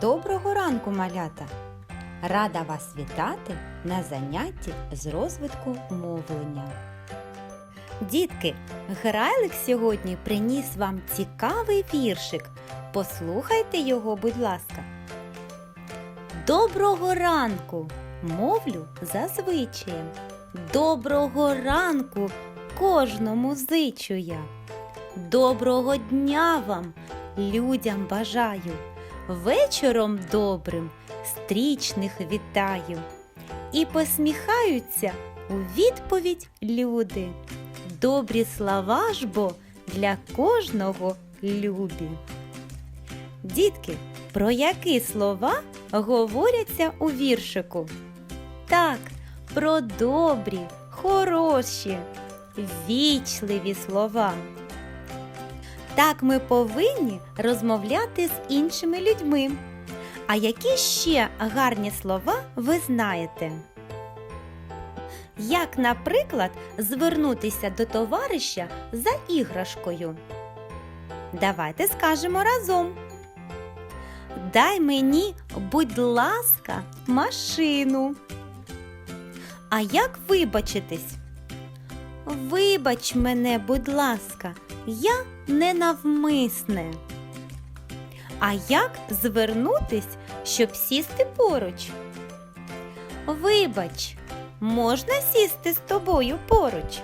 Доброго ранку, малята! Рада вас вітати на занятті з розвитку мовлення. Дітки, Грайлик сьогодні приніс вам цікавий віршик. Послухайте його, будь ласка. Доброго ранку! Мовлю за звичаєм. Доброго ранку кожному зичу я. Доброго дня вам, людям бажаю. Вечором добрим стрічних вітаю. І посміхаються у відповідь люди. Добрі слова ж бо для кожного любі. Дітки, про які слова говоряться у віршику? Так, про добрі, хороші, вічливі слова. Так ми повинні розмовляти з іншими людьми. А які ще гарні слова ви знаєте? Як, наприклад, звернутися до товариша за іграшкою? Давайте скажемо разом. Дай мені, будь ласка, машину. А як вибачитись? Вибач мене, будь ласка, я ненавмисне. А як звернутись, щоб сісти поруч? Вибач, можна сісти з тобою поруч?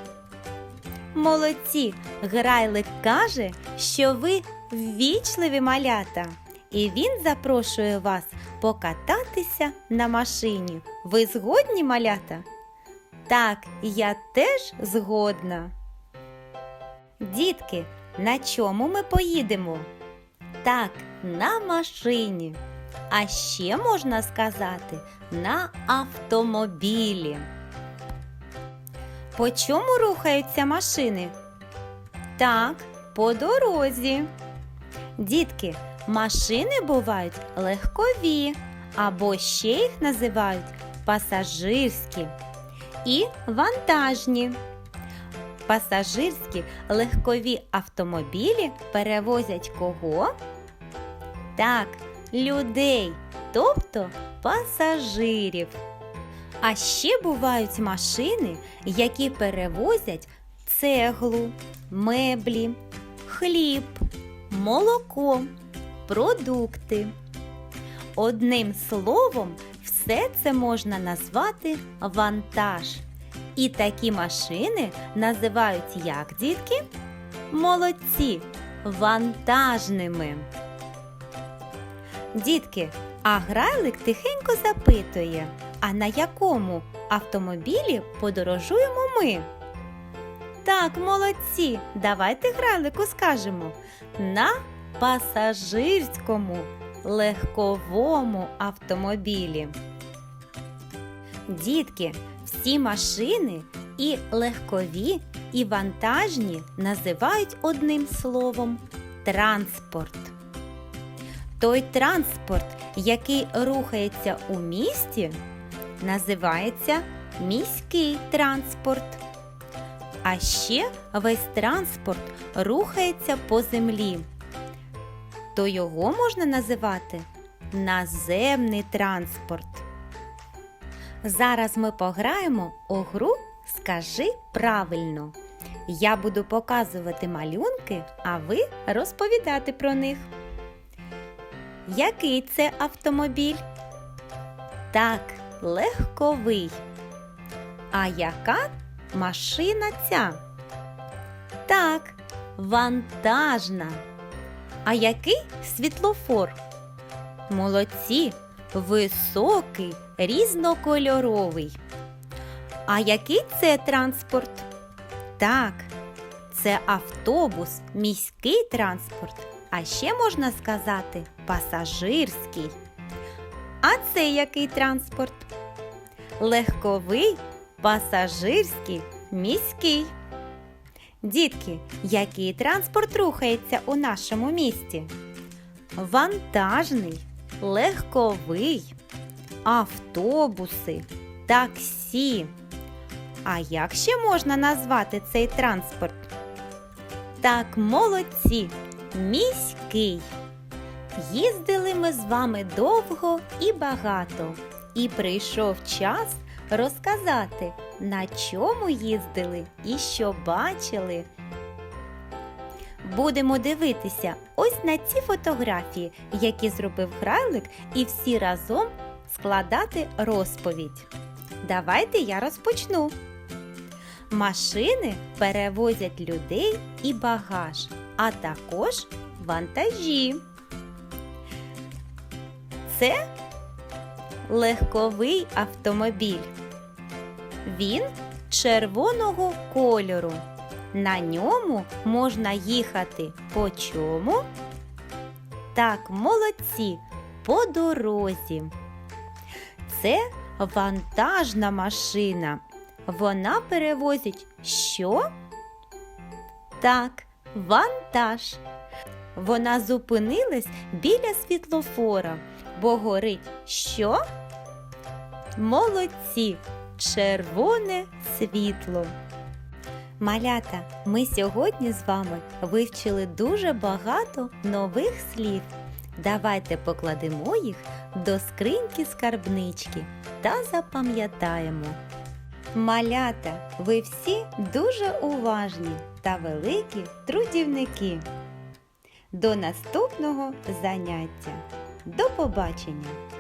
Молодці, Грайлик каже, що ви ввічливі малята, і він запрошує вас покататися на машині. Ви згодні, малята? Так, я теж згодна. Дітки, на чому ми поїдемо? Так, на машині. А ще можна сказати на автомобілі. По чому рухаються машини? Так, по дорозі. Дітки, машини бувають легкові, або ще їх називають пасажирські і вантажні. Пасажирські легкові автомобілі перевозять кого? Так, людей, тобто пасажирів. А ще бувають машини, які перевозять цеглу, меблі, хліб, молоко, продукти. Одним словом, все це можна назвати вантаж. І такі машини називають як дітки? Молодці, вантажними. Дітки, а грайлик тихенько запитує, а на якому автомобілі подорожуємо ми? Так, молодці, давайте грайлику скажемо. На пасажирському легковому автомобілі. Дітки, всі машини і легкові, і вантажні називають одним словом транспорт. Той транспорт, який рухається у місті, називається міський транспорт. А ще весь транспорт рухається по землі. То його можна називати наземний транспорт. Зараз ми пограємо у гру Скажи правильно. Я буду показувати малюнки, а ви розповідати про них. Який це автомобіль? Так, легковий. А яка машина ця? Так, вантажна. А який світлофор? Молодці, високий, різнокольоровий. А який це транспорт? Так, це автобус, міський транспорт. А ще можна сказати пасажирський. А це який транспорт? Легковий, пасажирський, міський. Дітки, який транспорт рухається у нашому місті? Вантажний, легковий, автобуси, таксі. А як ще можна назвати цей транспорт? Так, молодці, міський. Їздили ми з вами довго і багато, і прийшов час розказати, на чому їздили і що бачили. Будемо дивитися ось на ці фотографії, які зробив Грайлик, і всі разом складати розповідь. Давайте я розпочну. Машини перевозять людей і багаж, а також вантажі. Це легковий автомобіль. Він червоного кольору. На ньому можна їхати по чому? Так, молодці, по дорозі. Це вантажна машина. Вона перевозить що? Так, вантаж. Вона зупинилась біля світлофора, бо горить що? Молодці, червоне світло. Малята, ми сьогодні з вами вивчили дуже багато нових слів. Давайте покладемо їх до скриньки скарбнички та запам'ятаємо. Малята, ви всі дуже уважні та великі трудівники. До наступного заняття. До побачення!